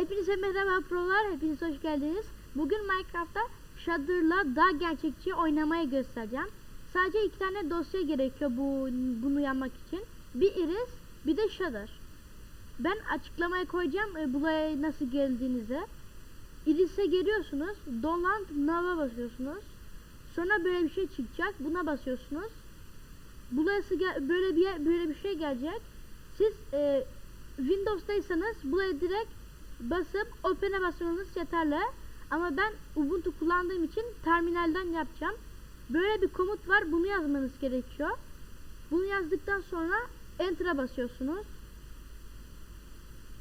Hepinize merhaba prolar, hepiniz hoş geldiniz. Bugün Minecraft'ta Shadder'la daha gerçekçi oynamayı göstereceğim. Sadece iki tane dosya gerekiyor bu bunu yapmak için. Bir Iris, bir de Shadder. Ben açıklamaya koyacağım e, buraya nasıl geldiğinizi. Iris'e geliyorsunuz, Download Now'a basıyorsunuz. Sonra böyle bir şey çıkacak, buna basıyorsunuz. Burası böyle bir böyle bir şey gelecek. Siz e, Windows'taysanız buraya direkt basıp Open'e basmanız yeterli. Ama ben Ubuntu kullandığım için terminalden yapacağım. Böyle bir komut var. Bunu yazmanız gerekiyor. Bunu yazdıktan sonra Enter'a basıyorsunuz.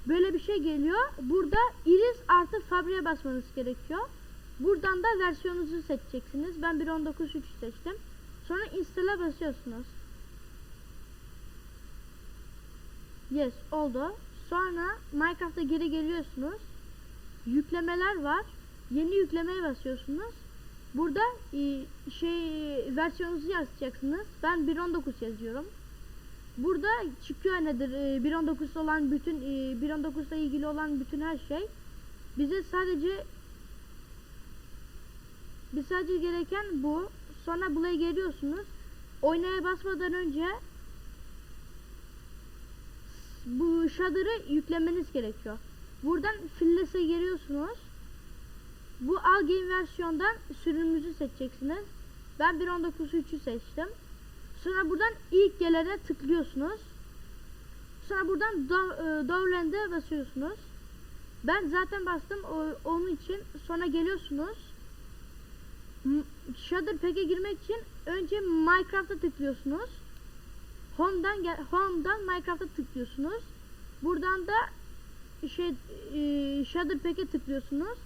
Böyle bir şey geliyor. Burada Iris artı Fabri'ye basmanız gerekiyor. Buradan da versiyonunuzu seçeceksiniz. Ben 1.19.3 seçtim. Sonra install'a basıyorsunuz. Yes oldu. Sonra Minecraft'a geri geliyorsunuz. Yüklemeler var. Yeni yüklemeye basıyorsunuz. Burada e, şey versiyonunuzu yazacaksınız. Ben 1.19 yazıyorum. Burada çıkıyor nedir? E, 1.19 olan bütün e, 1.19 ile ilgili olan bütün her şey. Bize sadece bir sadece gereken bu. Sonra buraya geliyorsunuz. Oynaya basmadan önce bu Shadder'ı yüklemeniz gerekiyor. Buradan Filles'e giriyorsunuz. Bu Game versiyondan sürümümüzü seçeceksiniz. Ben 1.19.3'ü seçtim. Sonra buradan ilk gelene tıklıyorsunuz. Sonra buradan e, Dowland'e basıyorsunuz. Ben zaten bastım onun için. Sonra geliyorsunuz. Shudder Pack'e girmek için önce Minecraft'a tıklıyorsunuz. Home'dan Home'dan Minecraft'a tıklıyorsunuz. Buradan da şey e, Shader Pack'e tıklıyorsunuz.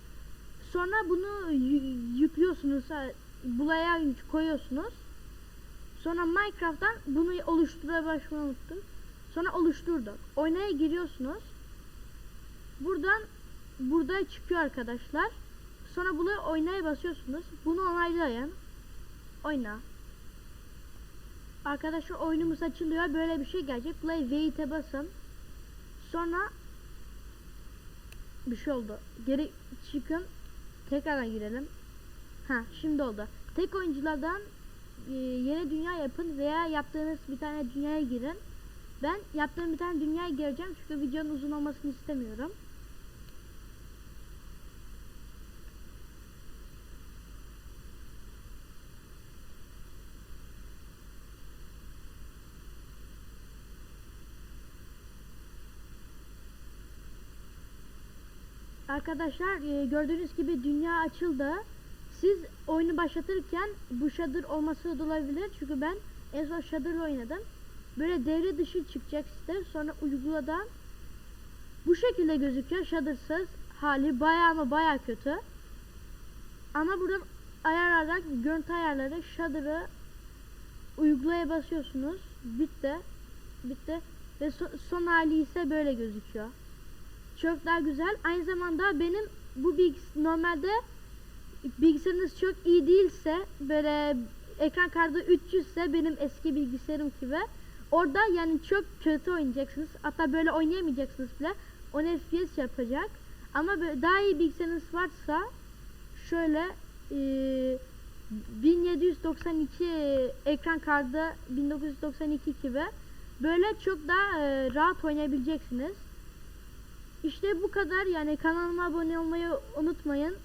Sonra bunu yü- yüklüyorsunuz. yük- koyuyorsunuz. Sonra Minecraft'tan bunu oluştura başlamayı unuttum. Sonra oluşturduk. Oynaya giriyorsunuz. Buradan burada çıkıyor arkadaşlar. Sonra bunu oynaya basıyorsunuz. Bunu onaylayın. Oyna. Arkadaşlar oyunumuz açılıyor. Böyle bir şey gelecek. Play wait'e basın. Sonra bir şey oldu. Geri çıkın. Tekrardan girelim. Ha şimdi oldu. Tek oyunculardan e, yeni dünya yapın veya yaptığınız bir tane dünyaya girin. Ben yaptığım bir tane dünyaya gireceğim çünkü videonun uzun olmasını istemiyorum. Arkadaşlar e, gördüğünüz gibi dünya açıldı. Siz oyunu başlatırken bu shader olması olabilir. Çünkü ben en son shader'la oynadım. Böyle devre dışı çıkacak size. Sonra uyguladan bu şekilde gözüküyor. Shader'sız hali bayağı ama bayağı kötü. Ama buradan ayarlarak görüntü ayarları shader'ı uygulaya basıyorsunuz. Bitti. Bitti. Ve so- son hali ise böyle gözüküyor. Çok daha güzel. Aynı zamanda benim bu bilgis normalde bilgisayarınız çok iyi değilse böyle ekran kartı 300 ise benim eski bilgisayarım gibi orada yani çok kötü oynayacaksınız. Hatta böyle oynayamayacaksınız bile. 10 FPS yapacak. Ama böyle daha iyi bilgisayarınız varsa şöyle e, 1792 ekran kartı 1992 gibi böyle çok daha e, rahat oynayabileceksiniz. İşte bu kadar yani kanalıma abone olmayı unutmayın.